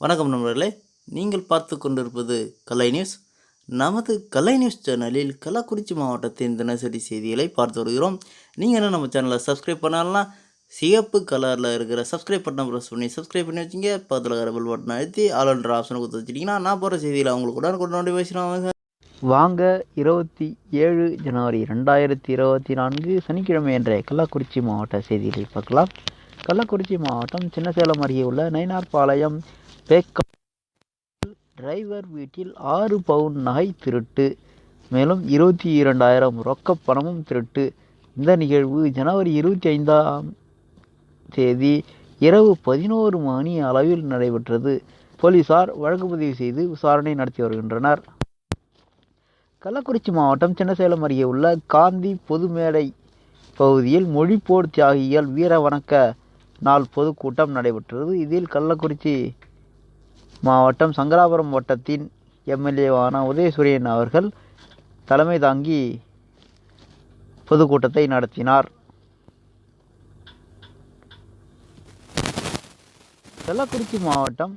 வணக்கம் நண்பர்களே. நீங்கள் பார்த்து கொண்டிருப்பது கலை நியூஸ். நமது கலை நியூஸ் சேனலில் கள்ளக்குறிச்சி மாவட்டத்தின் தினசரி செய்திகளை பார்த்து வருகிறோம். நீங்கள் என்ன நம்ம சேனலை சப்ஸ்கிரைப் பண்ணலாம் சிகப்பு கலரில் இருக்கிற சப்ஸ்கிரைப் பட்டன் ப்ரெஸ் பண்ணி சப்ஸ்கிரைப் பண்ணி வச்சுங்க. பக்கத்தில் இருக்கிற பெல் பட்டன் அழுத்தி ஆல்ன்ற ஆப்ஷனை கொடுத்து வச்சிட்டிங்கன்னா நான் போகிற செய்தியில் அவங்களுக்கு உடனுக்குடன் நோட்டிஃபிகேஷன் வாங்க இருபத்தி ஏழு ஜனவரி ரெண்டாயிரத்தி இருபத்தி நான்கு சனிக்கிழமை என்ற கள்ளக்குறிச்சி மாவட்ட செய்திகளை பார்க்கலாம். கள்ளக்குறிச்சி மாவட்டம் சின்னசேலம் அருகே உள்ள நயினார்பாளையம் பேக்கப் டிரைவர் வீட்டில் ஆறு பவுன் நகை திருட்டு. மேலும் இருபத்தி இரண்டாயிரம் ரொக்க பணமும் திருட்டு. இந்த நிகழ்வு ஜனவரி இருபத்தி ஐந்தாம் தேதி இரவு பதினோரு மணி அளவில் நடைபெற்றது. போலீசார் வழக்கு பதிவு செய்து விசாரணை நடத்தி வருகின்றனர். கள்ளக்குறிச்சி மாவட்டம் சின்னசேலம் அருகே உள்ள காந்தி பொதுமேடை பகுதியில் மொழிப்போர் தியாகிகள் வீர வணக்க நாள் பொதுக்கூட்டம் நடைபெற்றது. இதில் கள்ளக்குறிச்சி மாவட்டம் சங்கராபுரம் வட்டத்தின் எம்எல்ஏவான உதயசூரியன் அவர்கள் தலைமை தாங்கி பொதுக்கூட்டத்தை நடத்தினார். கள்ளக்குறிச்சி மாவட்டம்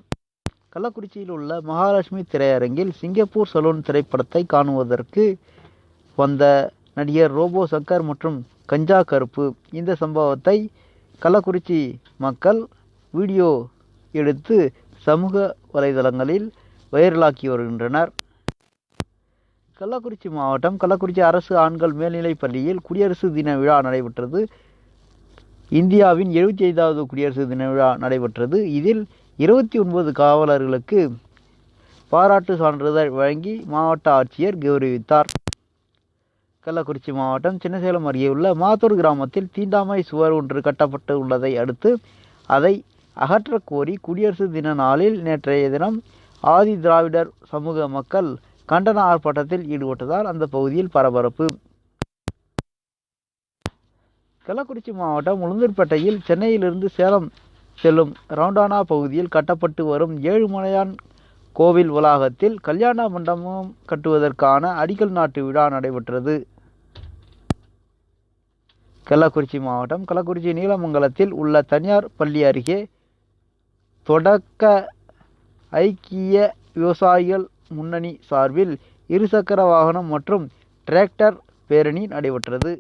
கள்ளக்குறிச்சியில் உள்ள மகாலட்சுமி திரையரங்கில் சிங்கப்பூர் சலூன் திரைப்படத்தை காணுவதற்கு வந்த நடிகர் ரோபோ சங்கர் மற்றும் கஞ்சா கருப்பு. இந்த சம்பவத்தை கள்ளக்குறிச்சி மக்கள் வீடியோ எடுத்து சமூக வலைதளங்களில் வைரலாக்கி வருகின்றனர். கள்ளக்குறிச்சி மாவட்டம் கள்ளக்குறிச்சி அரசு ஆண்கள் மேல்நிலைப் பள்ளியில் குடியரசு தின விழா நடைபெற்றது. இந்தியாவின் எழுபத்தி ஐந்தாவது குடியரசு தின விழா நடைபெற்றது. இதில் இருபத்தி ஒன்பது காவலர்களுக்கு பாராட்டு சான்றிதழ் வழங்கி மாவட்ட ஆட்சியர் கௌரவித்தார். கள்ளக்குறிச்சி மாவட்டம் சின்னசேலம் அருகே உள்ள மாத்தூர் கிராமத்தில் தீண்டாமை சுவர் ஒன்று கட்டப்பட்டு உள்ளதை அடுத்து அதை அகற்றக்கோரி குடியரசு தின நாளில் நேற்றைய தினம் ஆதி திராவிடர் சமூக மக்கள் கண்டன ஆர்ப்பாட்டத்தில் ஈடுபட்டதால் அந்த பகுதியில் பரபரப்பு. கள்ளக்குறிச்சி மாவட்டம் உளுந்தூர்பேட்டையில் சென்னையிலிருந்து சேலம் செல்லும் ரவுண்டானா பகுதியில் கட்டப்பட்டு வரும் ஏழுமலையான் கோவில் வளாகத்தில் கல்யாண மண்டபம் கட்டுவதற்கான அடிக்கல் நாட்டு விழா நடைபெற்றது. கள்ளக்குறிச்சி மாவட்டம் கள்ளக்குறிச்சி நீலமங்கலத்தில் உள்ள தனியார் பள்ளி அருகே தொடக்க ஐக்கிய விவசாயிகள் முன்னணி சார்பில் இருசக்கர வாகனம் மற்றும் டிராக்டர் பேரணி நடைபெற்றது.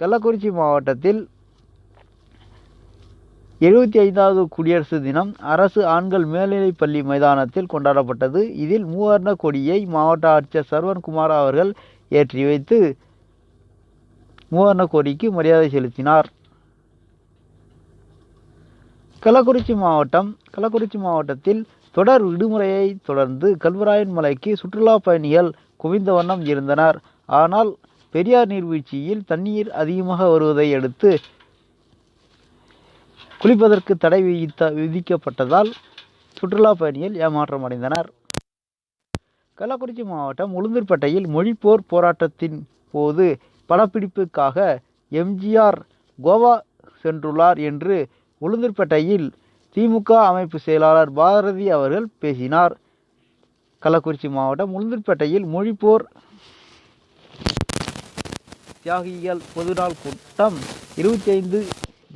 கள்ளக்குறிச்சி மாவட்டத்தில் எழுபத்தி ஐந்தாவது குடியரசு தினம் அரசு ஆண்கள் மேல்நிலைப் பள்ளி மைதானத்தில் கொண்டாடப்பட்டது. இதில் மூவர்ண கொடியை மாவட்ட ஆட்சியர் சரவண்குமார் அவர்கள் ஏற்றி வைத்து மூவர்ண கொடிக்கு மரியாதை செலுத்தினார். கள்ளக்குறிச்சி மாவட்டம் கள்ளக்குறிச்சி மாவட்டத்தில் தொடர் விடுமுறையை தொடர்ந்து கல்வராயன் மலைக்கு சுற்றுலா பயணிகள் குவிந்த வண்ணம் இருந்தனர். ஆனால் பெரியார் நீர்வீழ்ச்சியில் தண்ணீர் அதிகமாக வருவதை அடுத்து குளிப்பதற்கு தடை விதித்த விதிக்கப்பட்டதால் சுற்றுலா பயணிகள் ஏமாற்றம் அடைந்தனர். கள்ளக்குறிச்சி மாவட்டம் உளுந்தூர்பேட்டையில் மொழிப்போர் போராட்டத்தின் போது படப்பிடிப்புக்காக எம்ஜிஆர் கோவா சென்றுள்ளார் என்று உளுந்தூர்பேட்டையில் திமுக அமைப்பு செயலாளர் பாரதி அவர்கள் பேசினார். கள்ளக்குறிச்சி மாவட்டம் உளுந்தூர்பேட்டையில் மொழிப்போர் தியாகிகள் பொதுநாள் கூட்டம் இருபத்தி ஐந்து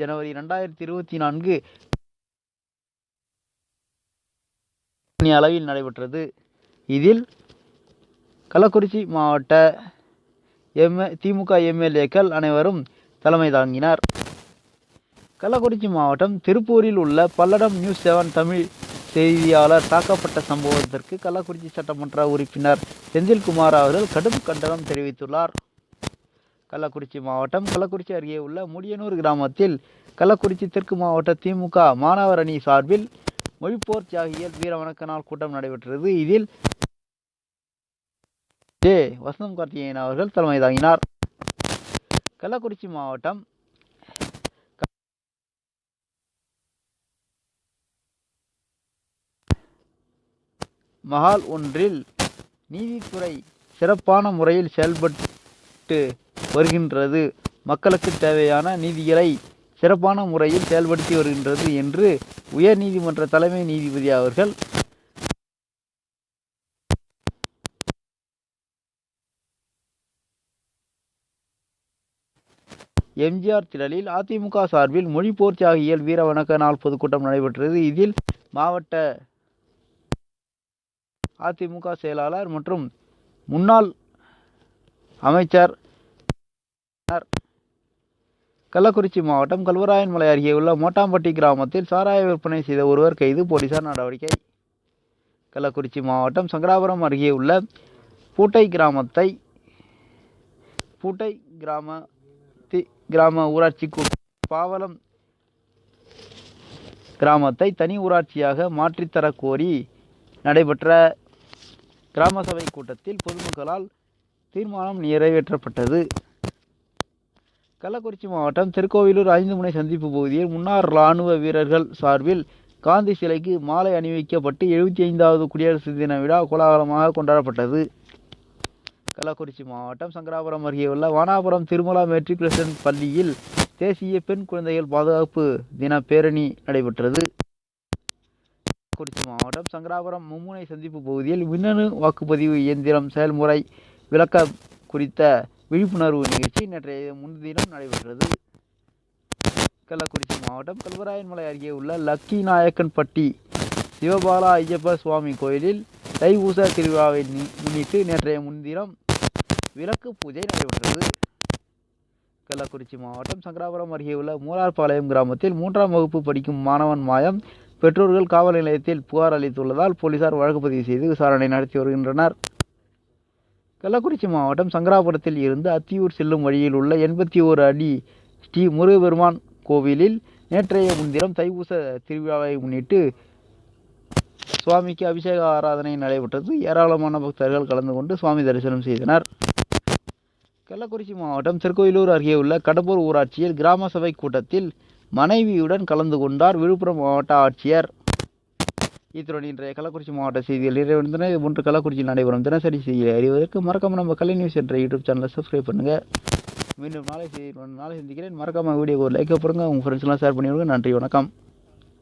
ஜனவரி ரெண்டாயிரத்தி இருபத்தி நான்கு அளவில் நடைபெற்றது. இதில் கள்ளக்குறிச்சி மாவட்ட எம் திமுக எம்எல்ஏக்கள் அனைவரும் தலைமை தாங்கினார். கள்ளக்குறிச்சி மாவட்டம் திருப்பூரில் உள்ள பல்லடம் நியூஸ் செவன் தமிழ் செய்தியாளர் தாக்கப்பட்ட சம்பவத்திற்கு கள்ளக்குறிச்சி சட்டமன்ற உறுப்பினர் செந்தில்குமார் அவர்கள் கடும் கண்டனம் தெரிவித்துள்ளார். கள்ளக்குறிச்சி மாவட்டம் கள்ளக்குறிச்சி அருகே உள்ள முடியனூர் கிராமத்தில் கள்ளக்குறிச்சி தெற்கு மாவட்ட திமுக மாணவர் அணி சார்பில் மொழிப்போர் தியாகிகள் வீர வணக்க நாள் கூட்டம் நடைபெற்றது. இதில் ஜே வசந்தம் கார்த்திகேயன் அவர்கள் தலைமை தாங்கினார். கள்ளக்குறிச்சி மாவட்டம் மஹால் ஒன்றில் நீதித்துறை சிறப்பான முறையில் செயல்பட்டு வருகின்றது. மக்களுக்கு தேவையான நீதிகளை சிறப்பான முறையில் செயல்படுத்தி வருகின்றது என்று உயர் நீதிமன்ற தலைமை நீதிபதி அவர்கள் எம்ஜிஆர் திடலில் அதிமுக சார்பில் மொழி போர்ச்சாகியல் வீர வணக்க நாள் பொதுக்கூட்டம் நடைபெற்றது. இதில் மாவட்ட அதிமுக செயலாளர் மற்றும் முன்னாள் அமைச்சர் கள்ளக்குறிச்சி மாவட்டம் கல்வராயன்மலை அருகே உள்ள மோட்டாம்பட்டி கிராமத்தில் சாராய விற்பனை செய்த ஒருவர் கைது. போலீசார் நடவடிக்கை. கள்ளக்குறிச்சி மாவட்டம் சங்கராபுரம் அருகே உள்ள பூட்டை கிராமத்தை பூட்டை கிராம தி- கிராம ஊராட்சிக்கு பாவலம் கிராமத்தை தனி ஊராட்சியாக மாற்றித்தரக் கோரி நடைபெற்ற கிராம சபை கூட்டத்தில் பொதுமக்களால் தீர்மானம் நிறைவேற்றப்பட்டது. கள்ளக்குறிச்சி மாவட்டம் திருக்கோவிலூர் ஐந்து முனை சந்திப்பு பகுதியில் முன்னாள் இராணுவ வீரர்கள் சார்பில் காந்தி சிலைக்கு மாலை அணிவிக்கப்பட்டு எழுபத்தி ஐந்தாவது குடியரசு தின விழா கோலாகலமாக கொண்டாடப்பட்டது. கள்ளக்குறிச்சி மாவட்டம் சங்கராபுரம் அருகே உள்ள வானாபுரம் திருமலா மெட்ரிகுலேஷன் பள்ளியில் தேசிய பெண் குழந்தைகள் பாதுகாப்பு தின பேரணி நடைபெற்றது. கள்ளக்குறிச்சி மாவட்டம் சங்கராபுரம் மும்முனை சந்திப்பு பகுதியில் மின்னணு வாக்குப்பதிவு இயந்திரம் செயல்முறை விளக்க குறித்த விழிப்புணர்வு நிகழ்ச்சி நேற்றைய முன்தினம் நடைபெற்றது. கள்ளக்குறிச்சி மாவட்டம் கல்வராயன்மலை அருகே உள்ள லக்கி நாயக்கன்பட்டி சிவபாலா ஐயப்ப சுவாமி கோயிலில் தைப்பூச திருவிழாவை முன்னிட்டு நேற்றைய முன்தினம் விளக்கு பூஜை நடைபெற்றது. கள்ளக்குறிச்சி மாவட்டம் சங்கராபுரம் அருகே உள்ள மூலார்பாளையம் கிராமத்தில் மூன்றாம் வகுப்பு படிக்கும் மாணவன் மாயம் பெற்றோர்கள் காவல் நிலையத்தில் புகார் அளித்துள்ளதால் போலீசார் வழக்கு பதிவு செய்து விசாரணை நடத்தி வருகின்றனர். கள்ளக்குறிச்சி மாவட்டம் சங்கராபுரத்தில் இருந்து அத்தியூர் செல்லும் வழியில் உள்ள எண்பத்தி ஓரு அடி ஸ்ரீ முருகபெருமான் கோவிலில் நேற்றைய முன்தினம் தைப்பூச திருவிழாவை முன்னிட்டு சுவாமிக்கு அபிஷேக ஆராதனை நடைபெற்றது. ஏராளமான பக்தர்கள் கலந்து கொண்டு சுவாமி தரிசனம் செய்தனர். கள்ளக்குறிச்சி மாவட்டம் திருக்கோயிலூர் அருகே உள்ள கடம்பூர் ஊராட்சியில் கிராம சபை கூட்டத்தில் மனைவியுடன் கலந்து கொண்டார். விழுப்புரம் மாவட்ட ஆட்சியர் இத்துடன் இன்றைய கள்ளக்குறிச்சி மாவட்ட செய்திகள் நிறைவடைந்தன இது போன்று கள்ளக்குறிச்சியில் நடைபெறும் தினசரி செய்தியை அறிவதற்கு மறக்காம நம்ம கலை நியூஸ் என்ற யூடியூப் சேனலை சப்ஸ்கிரைப் பண்ணுங்கள் மீண்டும் நாளை செய்தி நாளை சந்திக்கிறேன். மறக்காமல் வீடியோ ஒரு லைக் போடுங்க. உங்கள் ஃப்ரெண்ட்ஸ்லாம் ஷேர் பண்ணிவிடுங்க. நன்றி வணக்கம்.